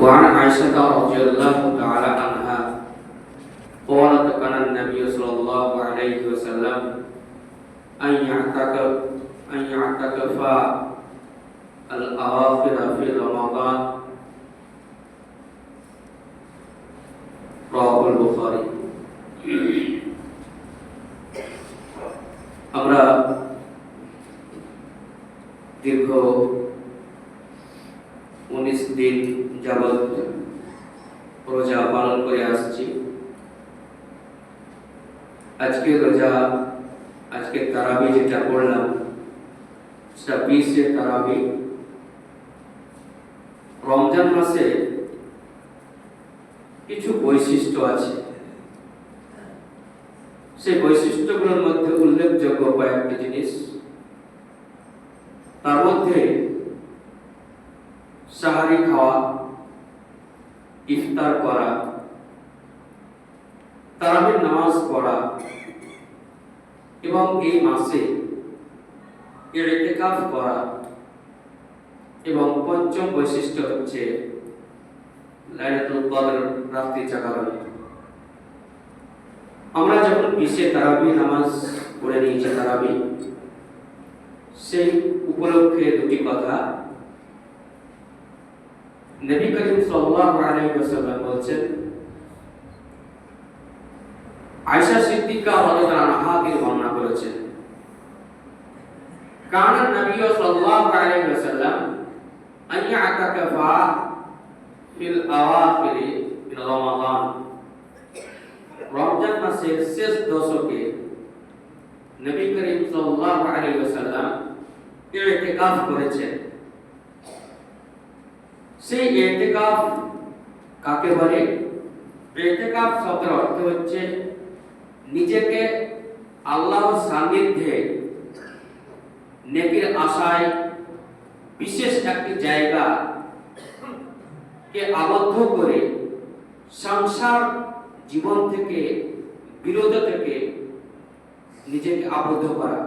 وعن عائشة رضي الله تعالى عنها قالت كان النبي صلى الله عليه وسلم أن يعتكف أن يعتكف الأواخر في رمضان رواه البخاري আমরা দীর্ঘ রোজা পালন করে আসছি। আজকে রোজা, আজকে তারাবি যেটা পড়লাম, সেটা বিশে তারাবি। রমজান মাসে কিছু বৈশিষ্ট্য আছে। সেই বৈশিষ্ট্যগুলোর মধ্যে উল্লেখযোগ্য কয়েকটি জিনিস। তার মধ্যে সাহারি খাওয়া ইফতার করা, তারাবির নামাজ পড়া এবং এই মাসে ইতিকাফ করা এবং পঞ্চম বৈশিষ্ট্য হচ্ছে লাইলাতুল কদর, রাত্রি জাগরণ আমরা যখন বিশে তারাবি নামাজ পড়ে নিয়েছি, তারাবি, সেই উপলক্ষে দুটি কথা নবী করিম সাল্লাল্লাহু আলাইহি ওয়াসাল্লাম বলছেন, আয়েশা সিদ্দিকা রাদিয়াল্লাহু আনহা থেকে বর্ণনা করেছেন, কানা নবী সাল্লাল্লাহু আলাইহি ওয়াসাল্লাম আন ইয়াতাকাফা ফিল আওয়াখির মিন রমাদান। রমজান মাসের শেষ দশকে নবী করিম সাল্লাল্লাহু আলাইহি ওয়াসাল্লাম ইতিকাফ করেছেন। সেই ইতিকাফ কাকে বলে? ইতিকাফ শব্দের অর্থ হচ্ছে নিজেকে আল্লাহর সান্নিধ্যে নেকির আশায় বিশেষ একটি জায়গা কে আবদ্ধ করে সংসার জীবন থেকে, বিরোধ থেকে নিজেকে আবদ্ধ করা।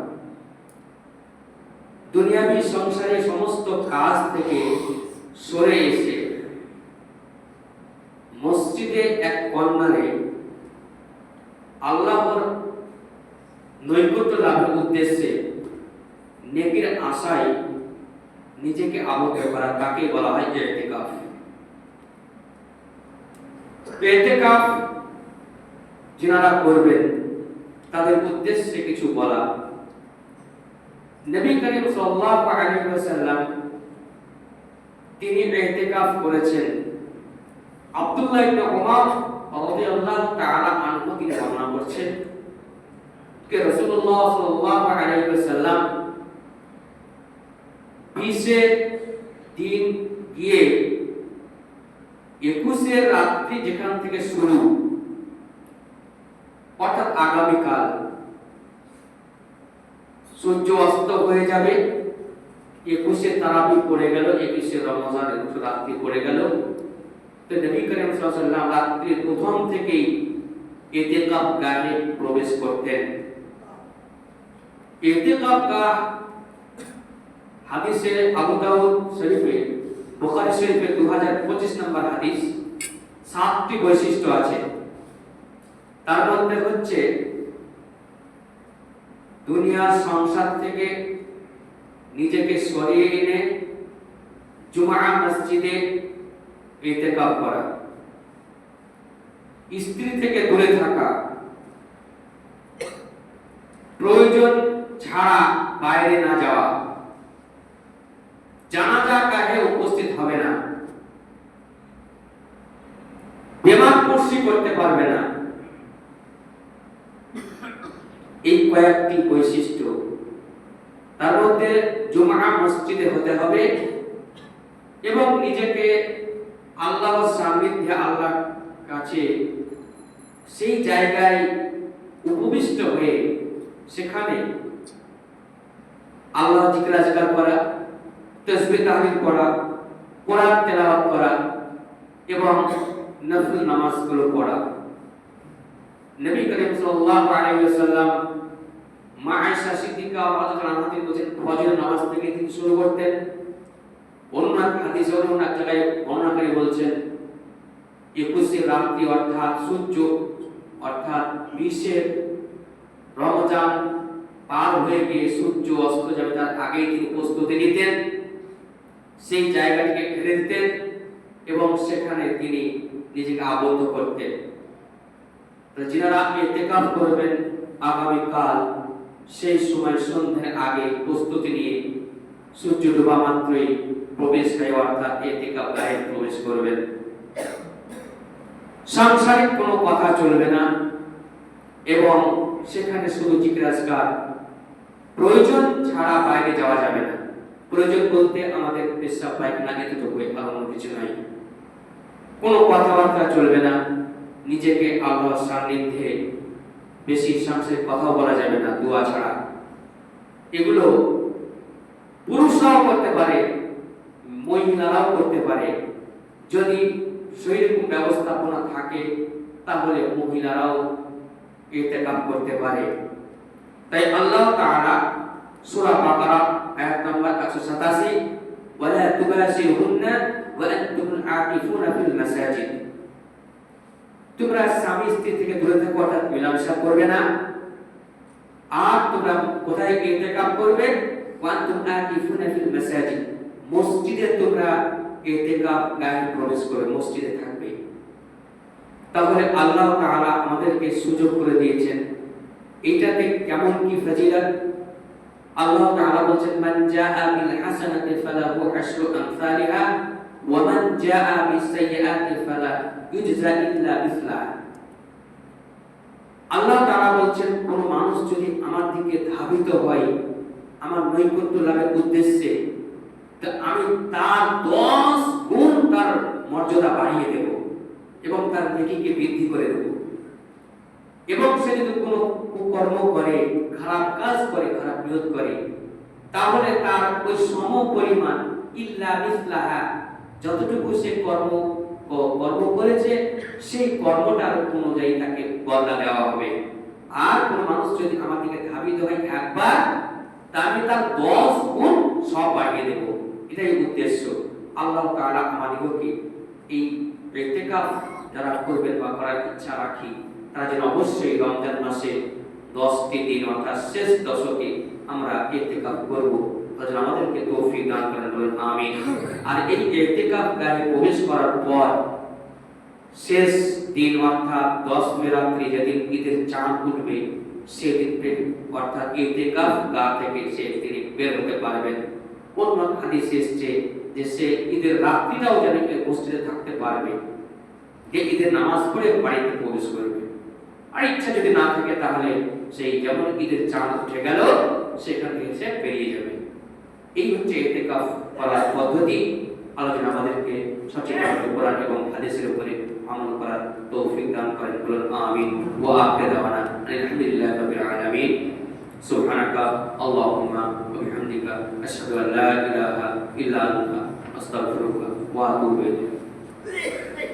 দুনিয়াবি সংসারের সমস্ত কাজ থেকে সরে এসে মসজিদে এক কর্নারে আল্লাহর নৈকট্য লাভের উদ্দেশ্যে নেকির আশায় নিজেকে আবদ্ধ করা তাকে বলা হয় ইতিকাফ ইতিকাফ যারা করবেন, তাদের উদ্দেশ্যে কিছু বলা। নবী করিম সাল্লাল্লাহু আলাইহি ওয়াসাল্লাম তিনি ইতিকাফ করেছেন। আব্দুল্লাহ ইবনে ওমর রাদিয়াল্লাহু তাআলা আনহু তিনি বর্ণনা করছেন যে রাসূলুল্লাহ সাল্লাল্লাহু আলাইহি ওয়াসাল্লাম বিশে দিন গিয়ে একুশের রাত্রি যেখান থেকে শুরু, অর্থাৎ আগামীকাল, সূর্য অস্ত হয়ে যাবে। একুশে তারাবি পড়ে গেল, একুশে রমজান, একুশে রাত্রি পড়ে গেল। তো নবী করিম সাল্লাল্লাহু রাত্রির প্রথম থেকেই ইতিকাফ গাহে প্রবেশ করতেন। ইতিকাফ গাহ হাদিসে আবু দাউদ শরীফে, বুখারী শরীফে 2025 নম্বর হাদিস সাতটি বৈশিষ্ট্য আছে। তার মধ্যে হচ্ছে, দুনিয়ার সংসার থেকে নিজেকে সরিয়ে এনে জুমা মসজিদে ইতেকাফ করা। স্ত্রী থেকে দূরে থাকা। প্রয়োজন ছাড়া বাইরে না যাওয়া। জানাজা কাজে উপস্থিত হবে না। বেমার কুর্সি করতে পারবে না। এই কয়েকটি বৈশিষ্ট্য তার মধ্যে জুমা মসজিদে হতে হবে এবং নিজেকে আল্লাহর সান্নিধ্যে আল্লাহর কাছে সেই জায়গায় উপবিষ্ট হয়ে সেখানে আল্লাহ জিজ্ঞাসা করা, তসবিহ তাহলিল করা কোরআন তেলাওয়াত করা এবং নফল নামাজগুলো পড়া। নবী করিম সাল্লাল্লাহু আলাইহি ওয়াসাল্লাম মা আয়েশা সিদ্দিকা রাদিয়াল্লাহু আনহা বলেন ফজর নামাজ থেকে তিনি শুরু করতেন। অন্য হাদিসে অন্য এক জায়গায় বর্ণনাকারী বলছেন, একুশে রাত্রি অর্থাৎ সূর্য, অর্থাৎ বিশের রমজান পার হয়ে গিয়ে সূর্য অস্ত যাবে, তার আগেই তিনি প্রস্তুতি নিতেন, সেই জায়গাটিকে ঘিরে দিতেন এবং সেখানে তিনি নিজেকে আবদ্ধ করতেন। তো যিনারা এতেকাফ করবেন, আগামীকাল সেই সময় সন্ধ্যার আগে প্রস্তুতি নিয়ে সূর্য ডোবা মাত্রই প্রবেশ হয়, অর্থাৎ এতেকাফ গায়ে প্রবেশ করবেন। সাংসারিক কোনো কথা চলবে না এবং সেখানে শুধু জিজ্ঞাসকার প্রয়োজন ছাড়া বাইরে যাওয়া যাবে না। প্রয়োজন বলতে আমাদের পেশাব পায়খানা এতটুকুই আর অন্য কিছু নাই। কোনো কথাবার্তা চলবে না। নিজেকে আল্লাহর সান্নিধ্যে বেশি সাংসারিক কথাও বলা যাবে না, দোয়া ছাড়া। এগুলো পুরুষরাও করতে পারে, মহিলারাও করতে পারে। যদি সেরকম ব্যবস্থাপনা থাকে, তাহলে মহিলারাও এতে কাম করতে পারে। তাই আল্লাহ তাআলা সূরা বাকারা, আয়াত নাম্বার 187 ওয়ালা তুবাশিরুন্না ওয়া আনতুম আকিফুনা ফিল মাসাজিদ। তোমরা স্বামী স্ত্রী থেকে দূরে থাকো, অর্থাৎ মেলামেশা করবে না। আর তোমরা কোথায় ইন্তেকাম করবে? ওয়া আনতুম আকিফুনা ফিল মাসাজিদ। মসজিদে তোমরা ইন্তেকাম গায়ে প্রবেশ করবে, মসজিদে থাকবে। তাহলে আল্লাহ তাআলা আমাদেরকে সুযোগ করে দিয়েছেন, এটাতে কেমন কি ফজিলত? আল্লাহ তাআলা বলেন মান জাআ বিল হাসানাতি ফালাহু আশরু আমসালিহা। ওয়া মান জাআ বিস সাইয়্যাতি ফালা ইউজজা ইল্লা মিসলাহা আল্লাহ তাআলা বলছেন, কোন মানুষ যদি আমার দিকে ধাবিত হয়, আমার নৈকট্য লাভের উদ্দেশ্যে, তা আমি তার দশ গুণ তার মর্যাদা বাড়িয়ে দেব এবং তার নেকিকে বৃদ্ধি করে দেব। এবং সে যদি কোনো কুকর্ম করে, খারাপ কাজ করে, খারাপ নিয়ত করে, তাহলে তার ওই সম পরিমাণ ইল্লা মিসলাহা যতটুকু সে কর্ম কর্ম করেছে, সেই কর্মটার অনুযায়ী তাকে বদলা দেওয়া হবে। আর কোন মানুষ যদি আমার দিকে ধাবিত হয়, একবার তাহলে তার দশ গুণ সব বাড়িয়ে দেব। এটাই উদ্দেশ্য। আল্লাহ তাআলা আমাদিগকে এই ইতিকাফ যারা করবেন বা করার ইচ্ছা রাখি, তারা যেন অবশ্যই রমজান মাসে দশটি দিন অর্থাৎ শেষ দশকে আমরা ইতিকাফ করব। তাদের আমাদেরকে তৌফিক দান করেন বলেন আমিন আর এই ইতিকাফ গায়ে প্রবেশ করার পর শেষ দিন অর্থাৎ দশ মে রাত্রি যেদিন ঈদের চাঁদ উঠবে সেদিন পে- অর্থাৎ ইতিকাফ গা থেকে সে তিনি বের হতে পারবেন অন্য হাদিস এসছে যে সে ঈদের রাত্রিটাও যেন এই মসজিদে থাকতে পারবে যে ঈদের নামাজ পড়ে বাড়িতে প্রবেশ করবে আর ইচ্ছা যদি না থাকে তাহলে সেই যেমন ঈদের চাঁদ উঠে গেল সেখান থেকে সে বেরিয়ে যাবে এই হচ্ছে ইতিকাফ করার পদ্ধতি আলোচনা আমাদেরকে সঠিকভাবে কোরআন এবং হাদিসের উপরে আমল করার তৌফিক দান করেন বলুন আমিন ওয়া আখির দাওয়ানা আলহামদুলিল্লাহি রাব্বিল আলামিন سبحانك اللهم وبحمدك أشهد أن لا إله إلا أنت أستغفرك وأتوب إليك